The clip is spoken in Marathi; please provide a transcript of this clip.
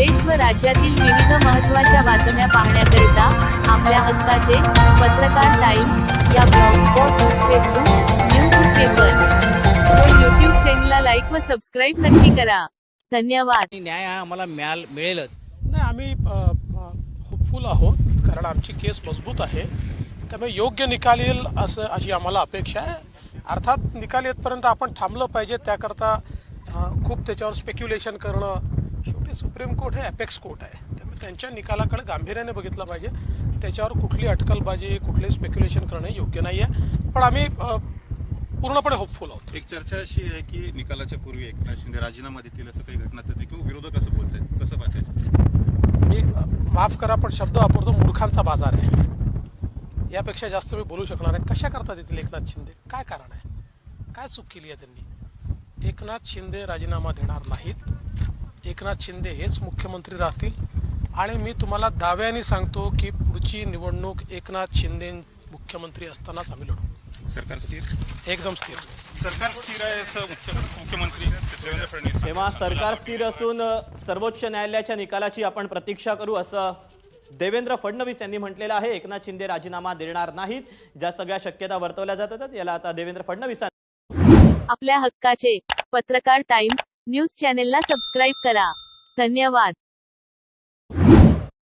देश व राज्यातील विविध महत्त्वाच्या बातम्या पाहण्याकरिता आपल्या हक्काचे पत्रकार टाइम्स या ब्लॉगस्पॉट फेसबुक न्यूज पेपर. व यूट्यूब चॅनलला लाईक व सबस्क्राईब नक्की करा. धन्यवाद. न्याय हा आम्हाला मिळाल मिळेलच. नाही आम्ही होपफुल आहोत कारण आमची केस मजबूत आहे. त्यामुळे योग्य निकाल येईल असं अशी आम्हाला अपेक्षा आहे. अर्थात निकाल येतपर्यंत आपण थांबलं पाहिजे त्याकरता खूप त्याच्यावर स्पेक्युलेशन करणं शेवटी सुप्रीम कोर्ट हे अपेक्स कोर्ट आहे. त्यामुळे त्यांच्या निकालाकडे गांभीर्याने बघितलं पाहिजे. त्याच्यावर कुठली अटकलबाजी कुठले स्पेक्युलेशन करणं योग्य नाही आहे पण आम्ही पूर्णपणे होपफुल आहोत. एक चर्चा अशी आहे की निकालाच्या पूर्वी एकनाथ शिंदे राजीनामा देतील असं काही घटना ते किंवा विरोधक असं बोलतायत कसं पाहताय? मी माफ करा पण शब्द वापरतो मूर्खांचा बाजार आहे. यापेक्षा जास्त मी बोलू शकणार नाही. कशा करता देतील एकनाथ शिंदे? काय कारण आहे? काय चूक केली आहे त्यांनी? एकनाथ शिंदे राजीनामा देणार नाहीत. एकनाथ शिंदे हेच मुख्यमंत्री राहतील? आणि मी तुम्हाला दाव्याने सांगतो की पुढची निवडणूक एकनाथ शिंदे मुख्यमंत्री असतानाच आम्ही लढू सरकार स्थिर? एकदम स्थिर. सरकार स्थिर आहे असं मुख्य मुख्यमंत्री देवेंद्र फडणवीस तेव्हा सरकार स्थिर असून सर्वोच्च न्यायालयाच्या निकालाची आपण प्रतीक्षा करू असं देवेंद्र फडणवीस यांनी म्हटलेलं आहे. एकनाथ शिंदे राजीनामा देणार नाहीत. ज्या सगळ्या शक्यता वर्तवल्या जातात याला आता देवेंद्र फडणवीस आपल्या हक्काचे पत्रकार टाइम्स न्यूज चॅनेलला सबस्क्राईब करा. धन्यवाद.